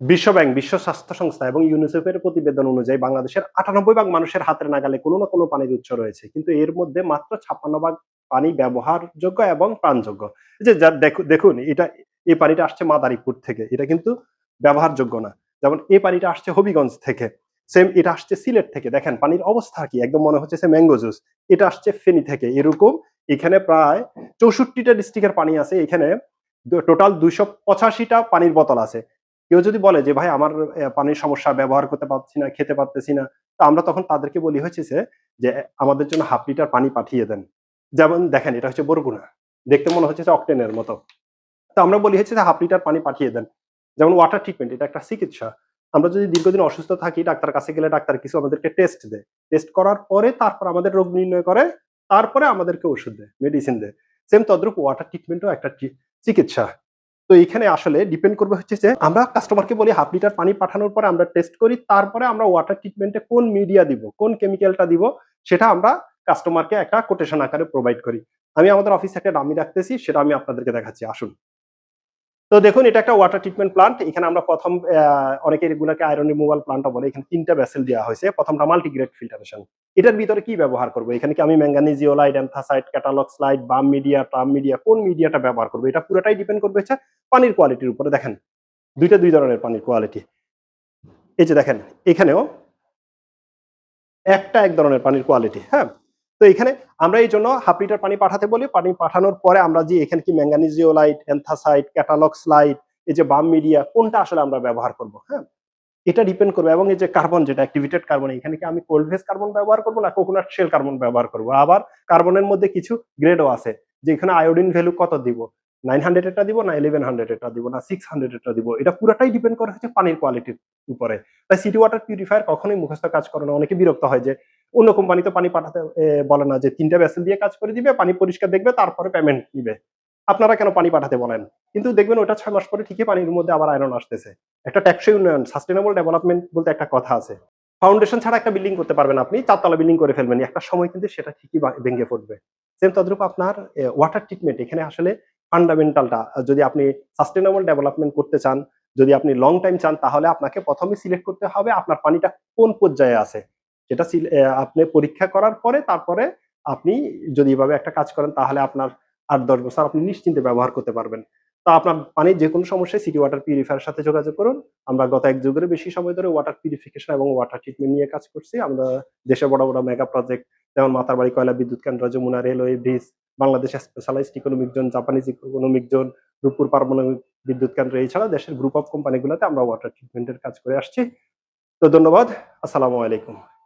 বিশ্ব ব্যাংক, বিশ্ব স্বাস্থ্য সংস্থা এবং ইউনিসেফের প্রতিবেদন অনুযায়ী বাংলাদেশের আটানব্বই ভাগ মানুষের হাতের নাগালে কোনো না কোনো পানির উৎস রয়েছে। কিন্তু এর মধ্যে মাত্র ছাপ্পান্ন ভাগ পানি ব্যবহারযোগ্য এবং প্রাণযোগ্য। যা দেখুন, এটা, এই পানিটা আসছে মাদারীপুর থেকে। এটা কিন্তু ব্যবহারযোগ্য না। যেমন এই পানিটা আসছে হবিগঞ্জ থেকে। সেম এটা আসছে সিলেট থেকে। দেখেন, পানির অবস্থা কি? একদম মনে হচ্ছে সে ম্যাঙ্গো জুস। এটা আসছে ফেনি থেকে। এরকম এখানে প্রায় চৌষট্টিটা ডিস্ট্রিক্টের পানি আছে। এখানে টোটাল দুইশো পঁচাশিটা পানির বোতল আছে। কেউ যদি বলে যে ভাই আমার পানির সমস্যা ব্যবহার করতে পারছি না খেতে পারতেছি না। তো আমরা তখন তাদেরকে বলি হয়েছে যে, আমাদের জন্য হাফ লিটার পানি পাঠিয়ে দেন। যেমন দেখেন এটা হচ্ছে বরগুনা। দেখতে মনে হচ্ছে অক্টেনের মতো। তো আমরা বলি হচ্ছে যে হাফ লিটার পানি পাঠিয়ে দেন। যেমন ওয়াটার ট্রিটমেন্ট এটা একটা চিকিৎসা। আমরা যদি দীর্ঘদিন অসুস্থ থাকি ডাক্তার কাছে গেলে ডাক্তার কিছু আমাদেরকে টেস্ট দেয়। টেস্ট করার পরে তারপর আমাদের রোগ নির্ণয় করে তারপরে আমাদেরকে ওষুধ দেয় মেডিসিন দেয়। সেম তদ্রুপ ওয়াটার ট্রিটমেন্টও একটা চিকিৎসা। তো এখানে আসলে ডিপেন্ড করবে হচ্ছে যে আমরা কাস্টমারকে বলি হাফ লিটার পানি পাঠানোর পরে আমরা টেস্ট করি, তারপরে আমরা ওয়াটার ট্রিটমেন্টে কোন মিডিয়া দিব, কোন কেমিক্যালটা দিব, সেটা আমরা কাস্টমারকে একটা কোটেশন আকারে প্রোভাইড করি। আমি আমাদের অফিসে একটা ডামি রাখতেছি, সেটা আমি আপনাদেরকে দেখাচ্ছি, আসুন। তো দেখুন, এটা একটা ওয়াটার ট্রিটমেন্ট প্লান্ট এখানে আমরা প্রথম অনেকে এগুলাকে আয়রন রিমুভাল প্লান্টও বলে। এখানে তিনটা ভেসেল দেওয়া হয়েছে। প্রথমটা মাল্টিগ্রেড ফিল্টারেশন এটার ভিতরে কি ব্যবহার করব? এখানে কি আমি manganese zeolite anthracite catalog slide বাম মিডিয়া ট্রাম মিডিয়া কোন মিডিয়াটা ব্যবহার করব? এটা পুরোটাই ডিপেন্ড করবে হচ্ছে পানির কোয়ালিটির উপরে। দেখেন, দুইটা দুই ধরনের পানির কোয়ালিটি এই যে দেখেন, এখানেও একটা এক ধরনের পানির কোয়ালিটি হ্যাঁ? তো এখানে আমরা এই জন্য হাফ লিটার পানি পাঠাতে বলি। পানি পাঠানোর পরে আমরা যে এখানে কি ম্যাঙ্গানিজিওলাইট অ্যান্থাসাইট ক্যাটালগ স্লাইড এই যে বাম মিডিয়া, কোনটা আসলে আমরা ব্যবহার করব হ্যাঁ? এটা ডিপেন্ড করবে এবং এই যে কার্বন যেটা অ্যাক্টিভেটেড কার্বন এখানে কি আমি কোল্ড ফেস কার্বন ব্যবহার করব না কোকোনাট শেল কার্বন ব্যবহার করব? আবার কার্বনের মধ্যে কিছু গ্রেডও আছে যে এখানে আয়োডিন ভ্যালু কত দিব? নাইন হান্ড্রেড এটা দিব না ইলেভেন হান্ড্রেড এটা দিব না সিক্স হান্ড্রেড এটা দিব? এটা পুরোটাই ডিপেন্ড করে হচ্ছে পানির কোয়ালিটির উপরে। তাই সিটি ওয়াটার পিউরিফায়ার কখনোই মুখস্থ কাজ করে না। অনেকে বিরক্ত হয় যে অন্য কোম্পানি তো পানি পাঠাতে বলে না যে তিনটা ভেসেল দিয়ে কাজ করে দিবে, পানি পরিষ্কার দেখবে, তারপরে পেমেন্ট নিবে। আপনারা কেন পানি পাঠাতে বলেন? কিন্তু দেখবেন ওটা ছয় মাস পরে ঠিকই পানির মধ্যে আবার আয়রন আসতেছে। একটা ট্যাক্সই উন্নয়ন সাস্টেনেবল ডেভেলপমেন্ট বলতে একটা কথা আছে। ফাউন্ডেশন ছাড়া একটা বিল্ডিং করতে পারবেন আপনি, চারতলা বিল্ডিং করে ফেলবেন, একটা সময় কিন্তু সেটা ঠিকই ভেঙে পড়বে। সেম তদ্রূপ আপনার ওয়াটার ট্রিটমেন্ট এখানে আসলে ফান্ডামেন্টালটা যদি আপনি সাস্টেনেবল ডেভেলপমেন্ট করতে চান, যদি আপনি লং টাইম চান, তাহলে আপনাকে প্রথমে সিলেক্ট করতে হবে আপনার পানিটা কোন পর্যায়ে আছে। আহ, আপনি পরীক্ষা করার পরে তারপরে আপনি যদি এভাবে একটা কাজ করেন তাহলে আপনার আট দশ বছর আপনি নিশ্চিন্তে ব্যবহার করতে পারবেন। তো আপনার পানির যে কোনো সমস্যায় সিটি ওয়াটার পিউরিফায়ার সাথে যোগাযোগ করুন। আমরা গত এক যুগের বেশি সময় ধরে ওয়াটার পিউরিফিকেশন এবং ওয়াটার ট্রিটমেন্ট নিয়ে কাজ করছি। আমরা দেশে বড় বড় মেগা প্রজেক্ট যেমন মাতারবাড়ি কয়লা বিদ্যুৎ কেন্দ্র Jamuna railway bridge Bangladesh specialised economic zone Japanese economic zone Rooppur পারমাণবিক বিদ্যুৎ কেন্দ্র এছাড়া দেশের গ্রুপ অফ কোম্পানিগুলোতে আমরা ওয়াটার ট্রিটমেন্টের কাজ করে আসছি। তো ধন্যবাদ। আসসালামু আলাইকুম।